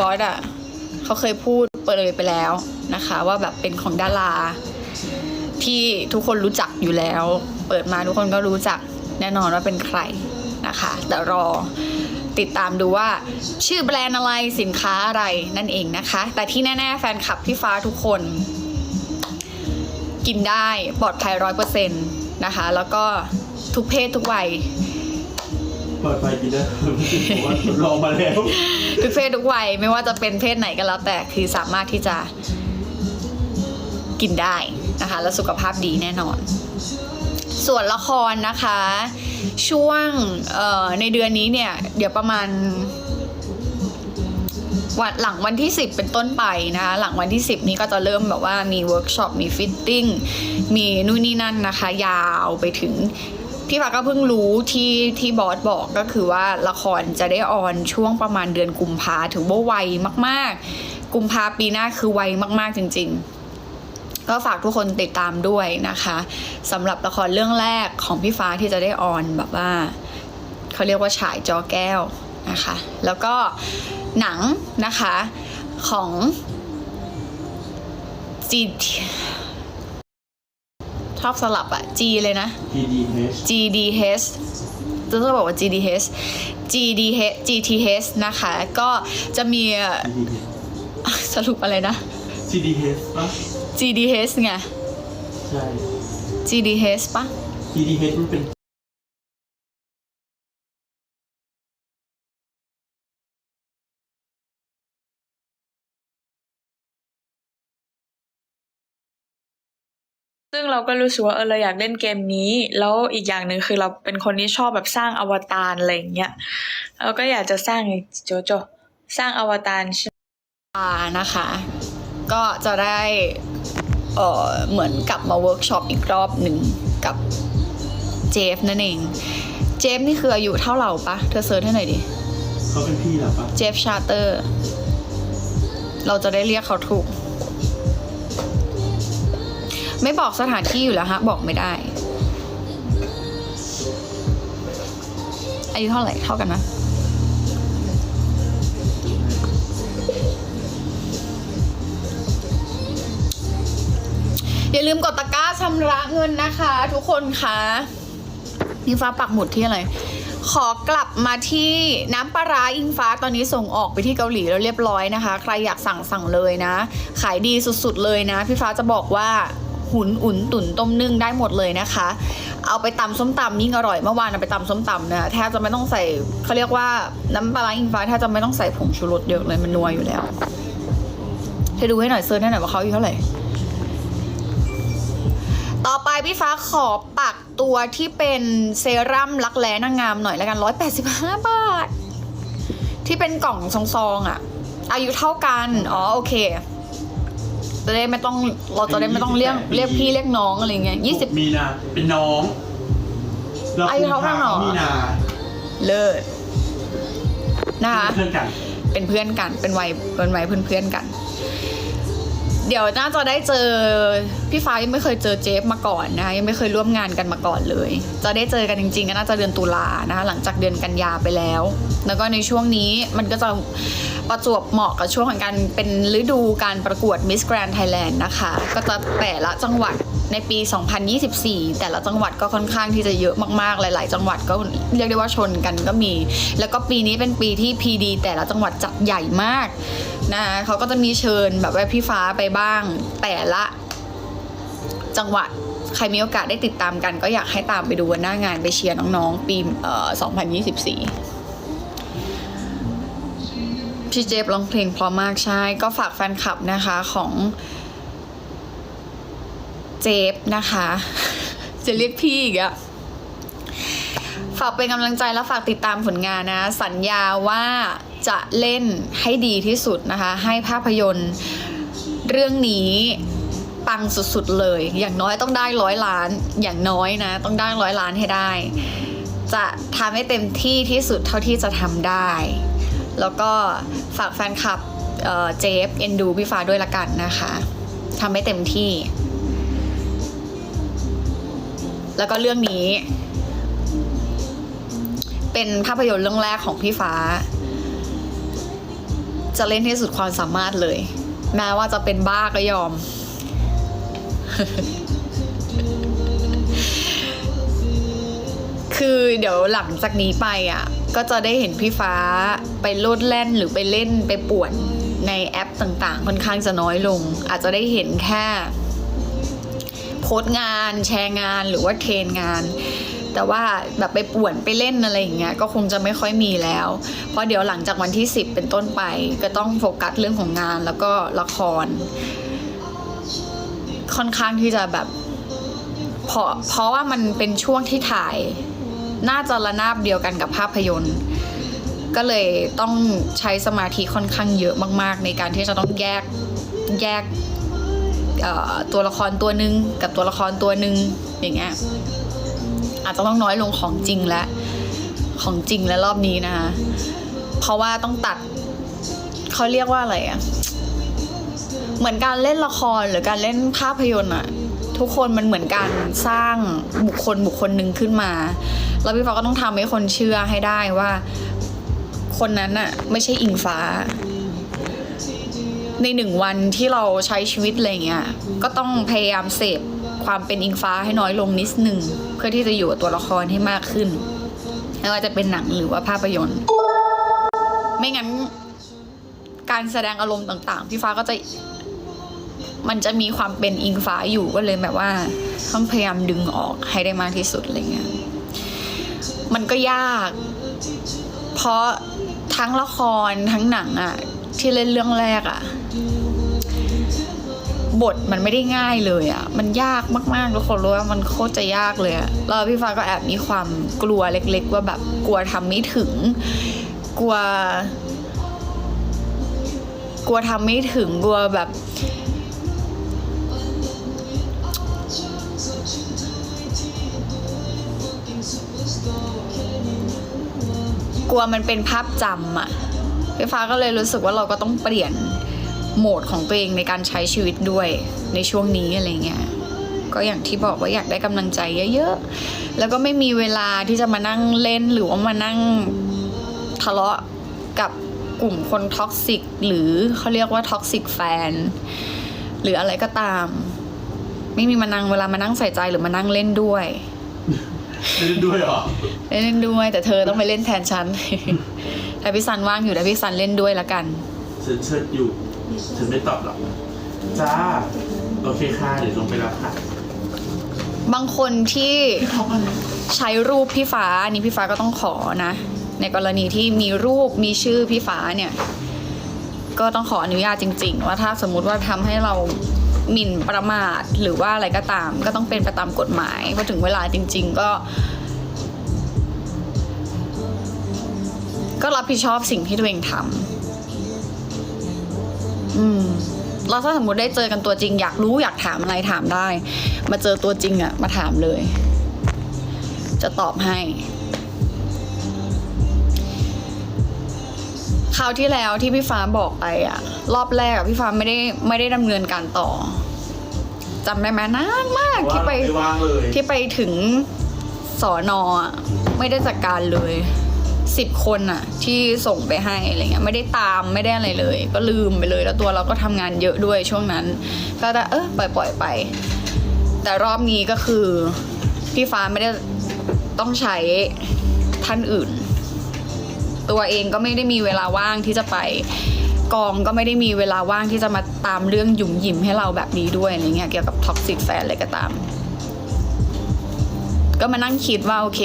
บอสอะเขาเคยพูดเปิดเลยไปแล้วนะคะ ว่าแบบเป็นของดาราที่ทุกคนรู้จักอยู่แล้ว เปิดมาทุกคนก็รู้จักแน่นอนว่าเป็นใครนะคะ แต่รอติดตามดูว่าชื่อแบรนด์อะไรสินค้าอะไรนั่นเองนะคะ แต่ที่แน่ ๆ แฟนคลับพี่ฟ้าทุกคน กินได้ปลอดภัยร้อยเปอร์เซ็นต์นะคะ แล้วก็ทุกเพศทุกวัย เปิดไฟกินได้ผมว่าลองมาแล้วทุกเพศทุกวัยไม่ว่าจะเป็นเพศไหนก็แล้วแต่คือสามารถที่จะกินได้นะคะ และสุขภาพดีแน่นอน ส่วนละครนะคะ ช่วงในเดือนนี้เนี่ย เดี๋ยวประมาณวันหลังวันที่ 10 เป็นต้นไปนะคะ หลังวันที่ 10 นี้ก็จะเริ่มแบบว่ามีเวิร์กช็อปมีฟิตติ้งมีนู่นนี่นั่นนะคะ ยาวไปถึง พี่ฟ้าก็เพิ่งรู้ที่ที่บอสบอกก็คือว่าละครจะได้ออนช่วงประมาณเดือนกุมภาถือว่าไวมาก ๆ กุมภาปีหน้าคือไวมาก ๆ จริง ๆ ก็ฝากทุกคนติดตามด้วยนะคะสำหรับละครเรื่องแรกของพี่ฟ้าที่จะได้ออนแบบว่าเขาเรียกว่าฉายจอแก้วนะคะ แล้วก็หนังนะคะของจี ชอบสลับอะ G เลยนะ TDH GDH จะต้องบอกว่า GDH GDH GTH นะคะ ก็จะมีสรุปอะไรนะ TDH ปะ GDH ไง ใช่ GDH ปะ TDH มันเป็น ซึ่งเราก็รู้สึกว่าเออเราอยากเล่นเกมนี้ แล้วอีกอย่างหนึ่งคือเราเป็นคนที่ชอบแบบสร้างอวตารอะไรอย่างเงี้ยเราก็อยากจะสร้างไงโจโจสร้างอวตารใช่านะคะ ก็จะได้เอ่อเหมือนกลับมาเวิร์กช็อปอีกรอบหนึ่งกับเจฟนั่นเอง เจฟนี่คืออายุเท่าเราปะเธอเซิร์ชให้หน่อยดิเขาเป็นพี่เหรอปะเจฟชาร์เตอร์ เราจะได้เรียกเขาถูก ไม่บอกสถานที่อยู่แล้วฮะ บอกไม่ได้ อายุเท่าไหร่เท่ากันนะอย่าลืมกดตะกร้าชำระเงินนะคะ ทุกคนคะนี่ฟ้าปักหมุดที่อะไรขอกลับมาที่น้ำปลาร้าอิงฟ้าตอนนี้ส่งออกไปที่เกาหลีแล้วเรียบร้อยนะคะ ใครอยากสั่งสั่งเลยนะ ขายดีสุดๆเลยนะ พี่ฟ้าจะบอกว่า หุนอุ่นตุ๋นต้มนึ่งได้หมดเลยนะคะ เอาไปตำส้มตำยิ่งอร่อยเมื่อวานเอาไปตำส้มตำนะแทบจะไม่ต้องใส่เขาเรียกว่าน้ำปลาอิงฟ้าแทบจะไม่ต้องใส่ผงชูรสเยอะเลยมันนัวอยู่แล้วเธอดูให้หน่อยเซิร์ชให้หน่อยว่าเขาอยู่เท่าไหร่ต่อไปพี่ฟ้าขอปักตัวที่เป็นเซรั่มรักแร้นางงามหน่อยแล้วกัน 185 บาท ที่เป็นกล่องซองๆอะ อายุเท่ากัน อ๋อ โอเค จะได้ไม่ต้องเราจะได้ไม่ต้องเรียกเรียกพี่เรียกน้องอะไรเงี้ยยี่สิบมีนาเป็นน้องเราอายุเท่ากันเหรอมีนาเลิศนะคะเพื่อนกัน เป็นเพื่อนกันเป็นวัยเป็นวัยเพื่อนเพื่อนๆกัน เดี๋ยวน่าจะได้เจอพี่ฟ้ายังไม่เคยเจอเจฟมาก่อนนะคะยังไม่เคยร่วมงานกันมาก่อนเลย จะได้เจอกันจริงๆก็น่าจะเดือนตุลานะคะหลังจากเดือนกันยาไปแล้ว แล้วก็ในช่วงนี้มันก็จะประจวบเหมาะกับช่วงของการเป็นฤดูการประกวด Miss Grand Thailand นะคะ ก็จะแต่ละจังหวัด ในปี 2024 แต่ละจังหวัดก็ค่อนข้างที่จะเยอะมากๆ หลาย ๆ จังหวัดก็เรียกได้ว่าชนกันก็มี แล้วก็ปีนี้เป็นปีที่ PD แต่ละจังหวัดจัดใหญ่มากนะคะเขาก็จะมีเชิญแบบว่าพี่ฟ้าไปบ้าง แต่ละจังหวัดใครมีโอกาสได้ติดตามกัน ก็อยากให้ตามไปดูหน้างานไปเชียร์น้องๆ ปีเอ่อ2024พี่เจฟร้องเพลงเพราะมากใช่ ก็ฝากแฟนคลับนะคะของ เจฟนะคะ จะเรียกพี่อีกอะฝากเป็นกำลังใจและฝากติดตามผลงานนะ สัญญาว่าจะเล่นให้ดีที่สุดนะคะ ให้ภาพยนตร์เรื่องนี้ปังสุดๆเลย อย่างน้อยต้องได้ร้อยล้าน อย่างน้อยนะ ต้องได้ร้อยล้านให้ได้ จะทำให้เต็มที่ที่สุดเท่าที่จะทำได้ แล้วก็ฝากแฟนคลับเอ่อเจฟเอ็นดูพี่ฟ้าด้วยละกันนะคะทำให้เต็มที่ แล้วก็เรื่องนี้ เป็นภาพยนตร์เรื่องแรกของพี่ฟ้า จะเล่นให้สุดความสามารถเลย แม้ว่าจะเป็นบ้าก็ยอม คือเดี๋ยวหลังจากนี้ไปอะ ก็จะได้เห็นพี่ฟ้าไปโลดแล่นหรือไปเล่นไปป่วนในแอปต่างๆ ค่อนข้างจะน้อยลง อาจจะได้เห็นแค่ โพสงาน แชร์งานหรือว่าเทรนงาน แต่ว่าแบบไปป่วนไปเล่นอะไรอย่างเงี้ยก็คงจะไม่ค่อยมีแล้ว เพราะเดี๋ยวหลังจากวันที่ 10 เป็นต้นไป ก็ต้องโฟกัสเรื่องของงานแล้วก็ละคร ค่อนข้างที่จะแบบเพราะเพราะว่ามันเป็นช่วงที่ถ่าย น่าจะระนาบเดียวกันกับภาพยนตร์ก็เลยต้องใช้สมาธิค่อนข้างเยอะมาก ๆ ในการที่จะต้องแยกแยก ตัวละครตัวหนึ่งกับตัวละครตัวหนึ่งอย่างเงี้ยอาจจะต้องน้อยลงของจริงและของจริงและรอบนี้นะคะเพราะว่าต้องตัดเขาเรียกว่าอะไรอะเหมือนการเล่นละครหรือการเล่นภาพยนตร์อะทุกคนมันเหมือนการสร้างบุคคลบุคคลหนึ่งขึ้นมา แล้วพี่ฟ้าก็ต้องทำให้คนเชื่อให้ได้ว่า คนนั้นอะไม่ใช่อิงฟ้า ในหนึ่งวันที่เราใช้ชีวิตอะไรเงี้ยก็ต้องพยายามเสพความเป็นอิงฟ้าให้น้อยลงนิดหนึ่งเพื่อที่จะอยู่กับตัวละครให้มากขึ้นไม่ว่าจะเป็นหนังหรือว่าภาพยนตร์ ไม่งั้น การแสดงอารมณ์ต่าง ๆ พี่ฟ้าก็จะมันจะมีความเป็นอิงฟ้าอยู่ก็เลยแบบว่าต้องพยายามดึงออกให้ได้มากที่สุดอะไรเงี้ยมันก็ยาก เพราะทั้งละครทั้งหนังอะ ที่เล่นเรื่องแรกอะบทมันไม่ได้ง่ายเลยอะมันยากมากๆทุกคนรู้ว่ามันโคตรจะยากเลยอะแล้วพี่ฟ้าก็แอบมีความกลัวเล็ก ๆ ว่าแบบกลัวทำไม่ถึง กลัว กลัวทำไม่ถึงกลัวแบบ กลัวมันเป็นภาพจำอะ พี่ฟ้าก็เลยรู้สึกว่าเราก็ต้องเปลี่ยนโหมดของตัวเองในการใช้ชีวิตด้วยในช่วงนี้อะไรเงี้ยก็อย่างที่บอกว่าอยากได้กำลังใจเยอะๆ แล้วก็ไม่มีเวลาที่จะมานั่งเล่นหรือว่ามานั่งทะเลาะกับกลุ่มคนท็อกซิกหรือเขาเรียกว่าท็อกซิกแฟนหรืออะไรก็ตาม ไม่มีมานั่งเวลามานั่งใส่ใจหรือมานั่งเล่นด้วย เล่นด้วยเหรอ เล่นด้วย แต่เธอต้องไปเล่นแทนฉันถ้าพี่ซันว่างอยู่แต่พี่ซันเล่นด้วยละกันฉันเชิดอยู่ฉันไม่ตอบหรอกจ้า โอเคค่ะเดี๋ยวลงไปรับค่ะ บางคนที่ใช้รูปพี่ฟ้าอันนี้พี่ฟ้าก็ต้องขอนะ ในกรณีที่มีรูปมีชื่อพี่ฟ้าเนี่ย ก็ต้องขออนุญาตจริง ๆ ว่าถ้าสมมุติว่าทำให้เราหมิ่นประมาทหรือว่าอะไรก็ตาม ก็ต้องเป็นไปตามกฎหมายพอถึงเวลาจริง ๆ ก็ ก็รับผิดชอบสิ่งที่ตัวเองทำอืมแล้วถ้าสมมติได้เจอกันตัวจริง อยากรู้อยากถามอะไรถามได้ มาเจอตัวจริงอะมาถามเลย จะตอบให้คราวที่แล้วที่พี่ฟ้าบอกไปอะรอบแรกอะพี่ฟ้าไม่ได้ไม่ได้ดำเนินการต่อจำได้ไหมนานมากที่ไปไม่ว่างเลยที่ไปถึงสอนอะไม่ได้จัดการเลย สิบคนอะที่ส่งไปให้อะไรเงี้ยไม่ได้ตามไม่ได้อะไรเลย ก็ลืมไปเลย แล้วตัวเราก็ทำงานเยอะด้วยช่วงนั้น ก็ได้เออปล่อยปล่อยไป แต่รอบนี้ก็คือพี่ฟ้าไม่ได้ต้องใช้ท่านอื่น ตัวเองก็ไม่ได้มีเวลาว่างที่จะไปกองก็ไม่ได้มีเวลาว่างที่จะมาตามเรื่องหยุ่มหยิมให้เราแบบนี้ด้วยอะไรเงี้ยเกี่ยวกับท็อกซิกแฟนอะไรก็ตาม ก็มานั่งคิดว่าโอเค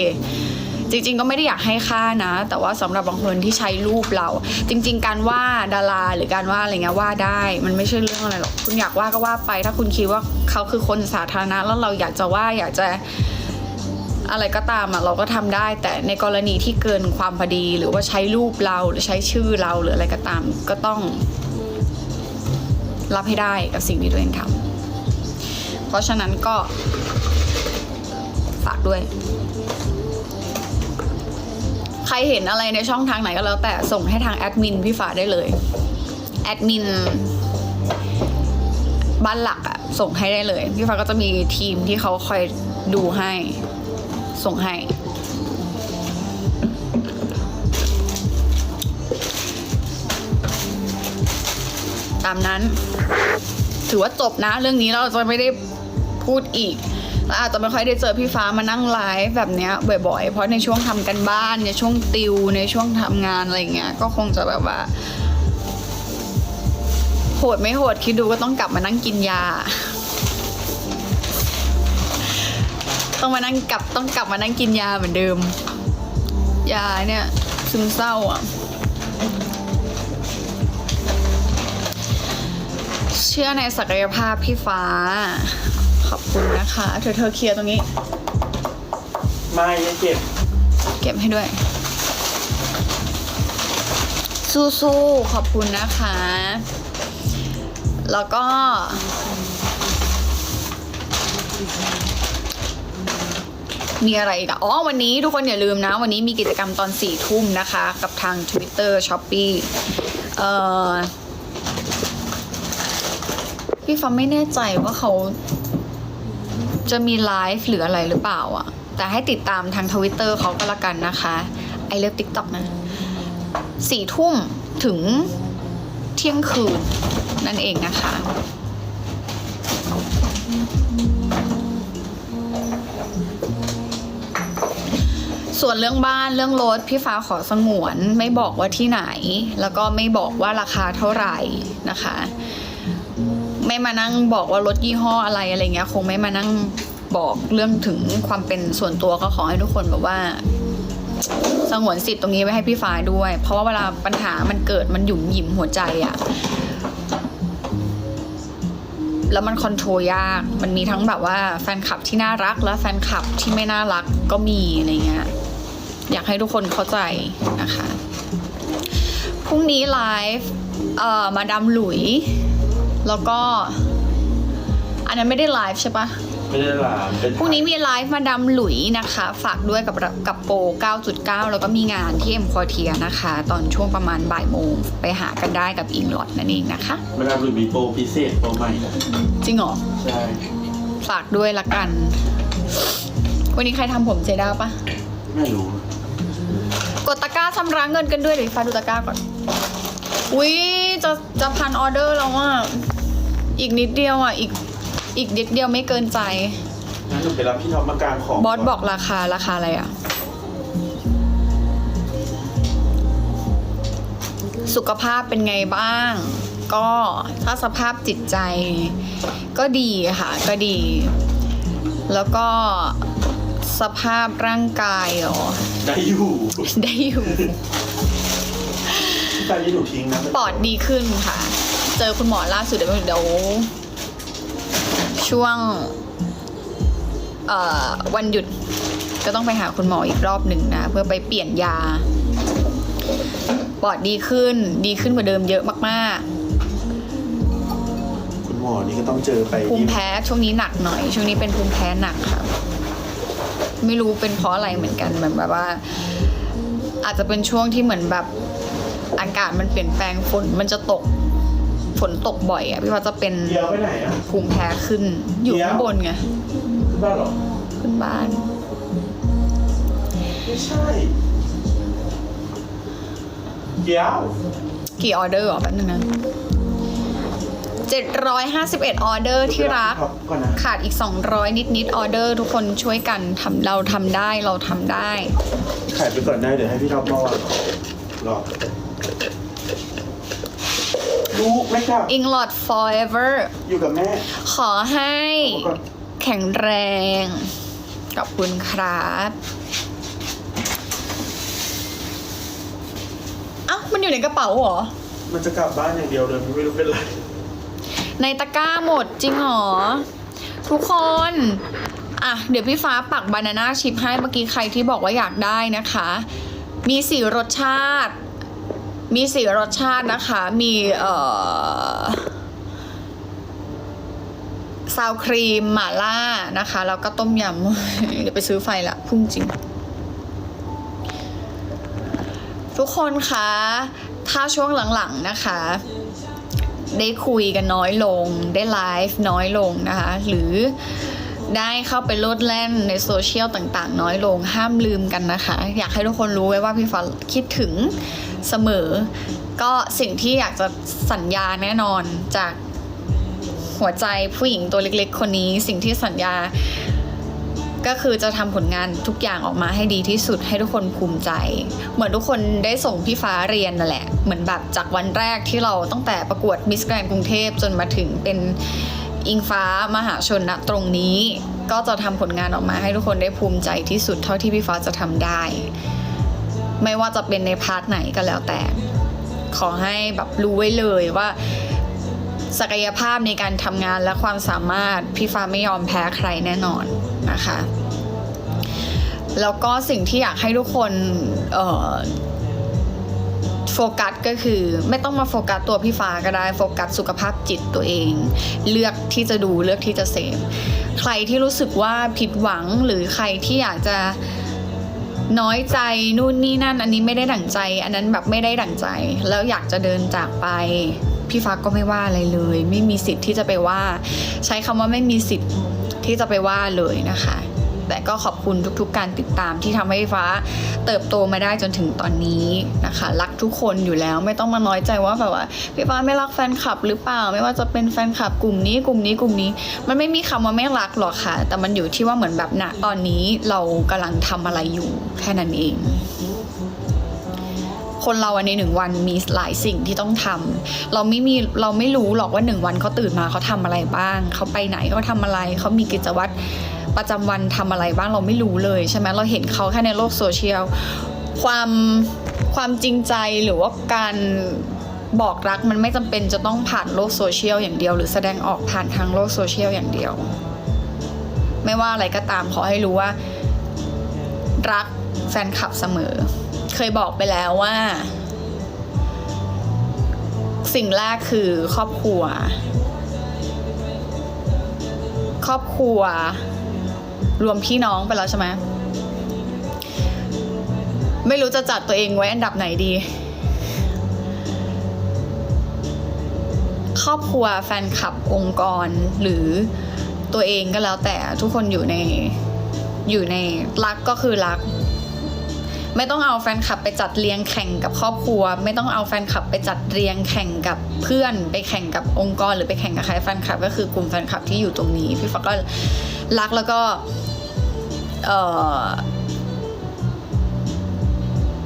จริง ๆ ก็ไม่ได้อยากให้ค่านะ แต่ว่าสำหรับบางคนที่ใช้รูปเรา จริง ๆ การว่าดาราหรือการว่าอะไรเงี้ยว่าได้ มันไม่ใช่เรื่องอะไรหรอกคุณอยากว่าก็ว่าไป ถ้าคุณคิดว่าเขาคือคนสาธารณะ แล้วเราอยากจะว่าอยากจะอะไรก็ตามอะเราก็ทำได้ แต่ในกรณีที่เกินความพอดีหรือว่าใช้รูปเราหรือใช้ชื่อเราหรืออะไรก็ตาม ก็ต้องรับให้ได้กับสิ่งที่ตัวเองทำเพราะฉะนั้นก็ฝากด้วย ใครเห็นอะไรในช่องทางไหนก็แล้วแต่ส่งให้ทางแอดมินพี่ฟ้าได้เลย แอดมินบ้านหลักอะส่งให้ได้เลย พี่ฟ้าก็จะมีทีมที่เขาคอยดูให้ ส่งให้พามนั้น ถือว่าจบนะเรื่องนี้เราจะไม่ได้พูดอีก อาจจะไม่ค่อยได้เจอพี่ฟ้ามานั่งไลฟ์แบบเนี้ยบ่อยๆ เพราะในช่วงทำกันบ้านในช่วงติวในช่วงทำงานอะไรเงี้ยก็คงจะแบบว่า โหดไม่โหดคิดดูก็ต้องกลับมานั่งกินยา ต้องมานั่งกลับต้องกลับมานั่งกินยาเหมือนเดิม ยาเนี่ยซึมเศร้าอะเชื่อในศักยภาพพี่ฟ้า ขอบคุณนะคะ เธอเธอเคลียร์ตรงนี้ ไม่ไม่เก็บเก็บให้ด้วย สู้ๆขอบคุณนะคะ แล้วก็ มีอะไรอีกอะอ๋อ วันนี้ทุกคนอย่าลืมนะ วันนี้มีกิจกรรมตอนสี่ทุ่มนะคะ กับทาง Twitter s h o p e e เอ่อพี่ฟ้าไม่แน่ใจว่าเขา จะมีไลฟ์หรืออะไรหรือเปล่าอะ แต่ให้ติดตามทางทวิตเตอร์เขาก็แล้วกันนะคะไอเลิฟติ๊กต็อกนะสี่ทุ่มถึงเที่ยงคืนนั่นเองนะคะ ส่วนเรื่องบ้านเรื่องรถพี่ฟ้าขอสงวน ไม่บอกว่าที่ไหน แล้วก็ไม่บอกว่าราคาเท่าไหร่นะคะ ไม่มานั่งบอกว่ารถยี่ห้ออะไรอะไรเงี้ย คงไม่มานั่งบอกเรื่องถึงความเป็นส่วนตัวก็ขอให้ทุกคนแบบว่าสงวนสิทธิ์ตรงนี้ไว้ให้พี่ฟ้าด้วย เพราะว่าเวลาปัญหามันเกิดมันหยุ่มหยิมหัวใจอะแล้วมันคอนโทรลยาก มันมีทั้งแบบว่าแฟนคลับที่น่ารักและแฟนคลับที่ไม่น่ารักก็มีอะไรเงี้ย อยากให้ทุกคนเข้าใจนะคะ พรุ่งนี้ไลฟ์เอ่อมาดามหลุย แล้วก็ อันนั้นไม่ได้ไลฟ์ใช่ปะไม่ได้ลาเป็นพรุ่งนี้มีไลฟ์มาดามหลุยนะคะ ฝากด้วยกับกับโปร 9.9 แล้วก็มีงานที่เอ็มคอเทียนะคะ ตอนช่วงประมาณบ่ายโมงไปหากันได้กับอิงลอดนั่นเองนะคะมาดามหรือมีโปรพิเศษโปรใหม่จริงเหรอใช่ฝากด้วยละกัน วันนี้ใครทำผมเจด้าปะไม่รู้กดตะกร้าชำระเงินกันด้วยเดี๋ยวฟ้าดูตะกร้าก่อนอุ้ยจะจะพันออเดอร์แล้วอะ อีกนิดเดียวอะ อีกอีกนิดเดียวไม่เกินใจ งั้นหนูไปรับพี่ท็อปมากลางของบอสบอกราคาราคาอะไรอะ สุขภาพเป็นไงบ้าง ก็ถ้าสภาพจิตใจ ก็ดีค่ะก็ดี แล้วก็สภาพร่างกายเหรอ ได้อยู่ได้อยู่พี่ตอนนี้หนูทิ้งนะ ปอดดีขึ้นค่ะ เจอคุณหมอล่าสุดเดี๋ยวเดี๋ยวช่วงเอ่อวันหยุดก็ต้องไปหาคุณหมออีกรอบหนึ่งนะ เพื่อไปเปลี่ยนยา ปอดดีขึ้นดีขึ้นกว่าเดิมเยอะมากคุณหมอนี่ก็ต้องเจอไปๆภูมิแพ้ช่วงนี้หนักหน่อย ช่วงนี้เป็นภูมิแพ้หนักค่ะไม่รู้เป็นเพราะอะไรเหมือนกันเหมือนแบบว่า อาจจะเป็นช่วงที่เหมือนแบบอากาศมันเปลี่ยนแปลงฝนมันจะตก ฝนตกบ่อยอะพี่ว่าจะเป็นเดียวไปไหนอะ ภูมิแพ้ขึ้น อยู่ข้างบนไง ขึ้นบ้านเหรอ ขึ้นบ้าน ไม่ใช่ เดี๋ยว กี่ออเดอร์หรอแป๊บนึงนะ751 ออเดอร์ที่รักท็อปก่อนนะขาดอีก 200 นิดนิดๆออเดอร์ ทุกคนช่วยกันทำเราทำได้เราทำได้ ขายไปก่อนได้ เดี๋ยวให้พี่ท็อปมาวางรอ ลูกไม่กลับ อิงลอด forever อยู่กับแม่ ขอให้เอาก่อนแข็งแรง ขอบคุณครับ เอ้า มันอยู่ในกระเป๋าเหรอ มันจะกลับบ้านอย่างเดียวเลยไม่รู้เป็นไร ในตะกร้าหมดจริงเหรอ ทุกคน อะ เดี๋ยวพี่ฟ้าปักบานาน่าชิพให้เมื่อกี้ใครที่บอกว่าอยากได้นะคะ มีสี่รสชาติ มีสี่รสชาตินะคะ มีเอ่อซาวครีมหม่าล่านะคะ แล้วก็ต้มยำ เดี๋ยวไปซื้อไฟละพุ่งจริง ทุกคนคะ ถ้าช่วงหลังๆนะคะ ได้คุยกันน้อยลง ได้ไลฟ์น้อยลงนะคะ หรือ ได้เข้าไปโลดแล่นในโซเชียลต่างๆ น้อยลงห้ามลืมกันนะคะ อยากให้ทุกคนรู้ไว้ว่าพี่ฟ้าคิดถึงเสมอ ก็สิ่งที่อยากจะสัญญาแน่นอนจากหัวใจผู้หญิงตัวเล็กๆ คนนี้สิ่งที่สัญญา ก็คือจะทำผลงานทุกอย่างออกมาให้ดีที่สุดให้ทุกคนภูมิใจ เหมือนทุกคนได้ส่งพี่ฟ้าเรียนนั่นแหละ เหมือนแบบจากวันแรกที่เราตั้งแต่ประกวดมิสแกรนกรุงเทพจนมาถึงเป็น อิงฟ้ามหาชนณตรงนี้ ก็จะทำผลงานออกมาให้ทุกคนได้ภูมิใจที่สุดเท่าที่พี่ฟ้าจะทำได้ ไม่ว่าจะเป็นในพาร์ทไหนก็แล้วแต่ ขอให้แบบรู้ไว้เลยว่าศักยภาพในการทำงานและความสามารถพี่ฟ้าไม่ยอมแพ้ใครแน่นอนนะคะ แล้วก็สิ่งที่อยากให้ทุกคนเอ่อ ฟกัสก็คือไม่ต้องมาโฟกัสตัวพี่ฟ้าก็ได้โฟกัสสุขภาพจิตตัวเอง เลือกที่จะดูเลือกที่จะเสพใครที่รู้สึกว่าผิดหวังหรือใครที่อยากจะน้อยใจนู่นนี่นั่น อันนี้ไม่ได้ดั่งใจ อันนั้นแบบไม่ได้ดั่งใจ แล้วอยากจะเดินจากไป พี่ฟ้าก็ไม่ว่าอะไรเลย ไม่มีสิทธิ์ที่จะไปว่า ใช้คำว่าไม่มีสิทธิ์ที่จะไปว่าเลยนะคะ แต่ก็ขอบคุณทุกๆ การติดตามที่ทำให้ฟ้าเติบโตมาได้จนถึงตอนนี้นะคะ รักทุกคนอยู่แล้วไม่ต้องมาน้อยใจว่าแบบว่าพี่ฟ้าไม่รักแฟนคลับหรือเปล่า ไม่ว่าจะเป็นแฟนคลับกลุ่มนี้กลุ่มนี้กลุ่มนี้ มันไม่มีคำว่าไม่รักหรอกค่ะ แต่มันอยู่ที่ว่าเหมือนแบบณตอนนี้เรากำลังทำอะไรอยู่แค่นั้นเองคนเราในหนึ่งวันมีหลายสิ่งที่ต้องทำเราไม่มีเราไม่รู้หรอกว่าหนึ่งวันเขาตื่นมาเขาทำอะไรบ้าง เขาไปไหนเขาทำอะไร เขามีกิจวัตร ประจำวันทำอะไรบ้างเราไม่รู้เลยใช่ไหมเราเห็นเขาแค่ในโลกโซเชียลความความจริงใจหรือว่าการบอกรักมันไม่จำเป็นจะต้องผ่านโลกโซเชียลอย่างเดียว หรือแสดงออกผ่านทางโลกโซเชียลอย่างเดียว ไม่ว่าอะไรก็ตามขอให้รู้ว่า รักแฟนคลับเสมอ เคยบอกไปแล้วว่า สิ่งแรกคือครอบครัว ครอบครัว รวมพี่น้องไปแล้วใช่ไหมไม่รู้จะจัดตัวเองไว้อันดับไหนดี ครอบครัวแฟนคลับองค์กรหรือตัวเองก็แล้วแต่ทุกคนอยู่ในอยู่ในรักก็คือรัก ไม่ต้องเอาแฟนคลับไปจัดเรียงแข่งกับครอบครัว ไม่ต้องเอาแฟนคลับไปจัดเรียงแข่งกับเพื่อน ไปแข่งกับองค์กร หรือไปแข่งกับใครแฟนคลับ ก็คือกลุ่มแฟนคลับที่อยู่ตรงนี้พี่ฟ้าก็รักแล้วก็เออ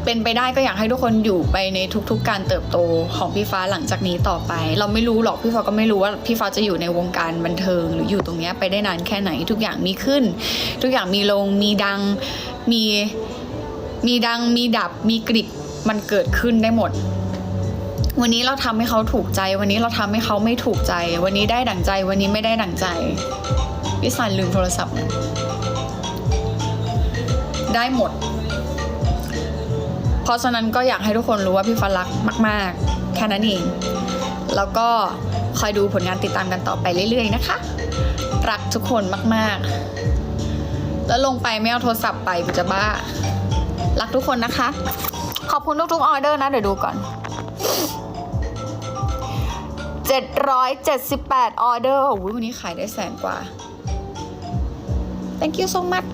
เป็นไปได้ก็อยากให้ทุกคนอยู่ไปในทุกๆ การเติบโตของพี่ฟ้าหลังจากนี้ต่อไป เราไม่รู้หรอกพี่ฟ้าก็ไม่รู้ว่าพี่ฟ้าจะอยู่ในวงการบันเทิง หรืออยู่ตรงเนี้ยไปได้นานแค่ไหน ทุกอย่างมีขึ้น ทุกอย่างมีลงมีดังมี มีดังมีดับมีกริบมันเกิดขึ้นได้หมด วันนี้เราทำให้เขาถูกใจ วันนี้เราทำให้เขาไม่ถูกใจ วันนี้ได้ดั่งใจ วันนี้ไม่ได้ดั่งใจพี่สันลืมโทรศัพท์นะได้หมด เพราะฉะนั้นก็อยากให้ทุกคนรู้ว่าพี่ฟ้ารักมาก ๆ แค่นั้นเอง แล้วก็คอยดูผลงานติดตามกันต่อไปเรื่อย ๆ นะคะ รักทุกคนมาก ๆ แล้วลงไปไม่เอาโทรศัพท์ไปจะบ้า รักทุกคนนะคะ ขอบคุณทุกๆออเดอร์นะ เดี๋ยวดูก่อน 778 ออเดอร์โอ้ยวันนี้ขายได้แสนกว่า thank you so much